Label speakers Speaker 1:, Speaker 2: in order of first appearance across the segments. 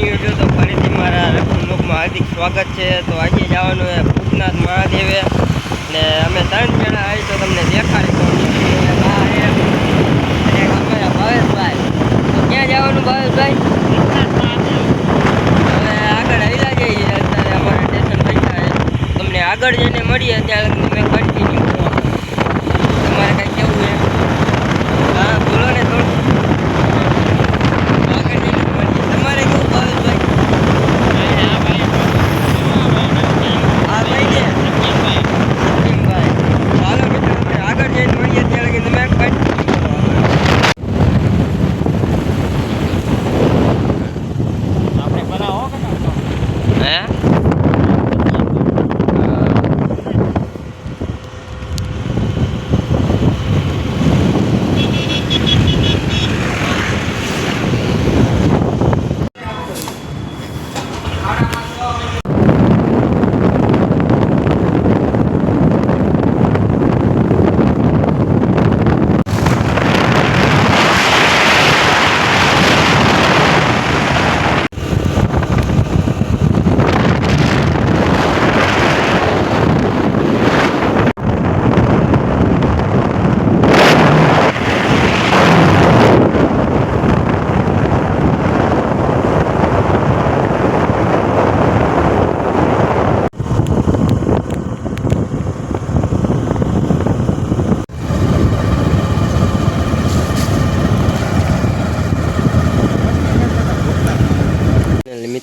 Speaker 1: Continue જો તો ફરીથી મારા રખુલમાં હાર્દિક સ્વાગત છે. તો આજે જવાનું એ ભૂતનાથ મહાદેવે. ને અમે ત્રણ જણા આવી તો તમને દેખાડી ભાવેશભાઈ. તો ક્યાં જવાનું ભાવેશભાઈ? હવે આગળ આવેલા જઈએ અત્યારે અમારા સ્ટેશન પૈસા તમને આગળ જઈને મળીએ. ત્યાં મેં え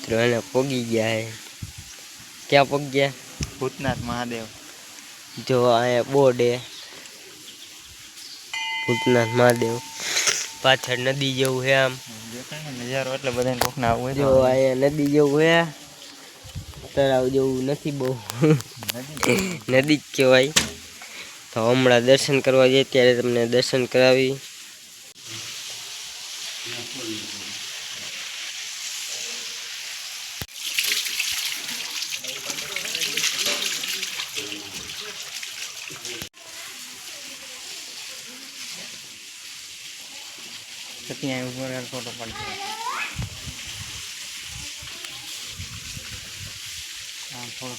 Speaker 1: મિત્રો એને પોગી ગયા હે. ક્યાં પોગ ગયા?
Speaker 2: ભૂતનાથ મહાદેવ.
Speaker 1: જો અહીંયા બોર્ડ હે. ભૂતનાથ મહાદેવ. પાછળ નદી જેવું છે આમ.
Speaker 2: નજારો એટલે બધાને કોક ના આવું
Speaker 1: જો અહીંયા નદી જેવું છે તળાવ જેવું નથી બહુ. નદી જ કહેવાય. તો હમણાં દર્શન કરવા જઈએ ત્યારે તમને દર્શન કરાવી.
Speaker 2: ત્યાં ઉપર ફોટો પડશે હા થોડો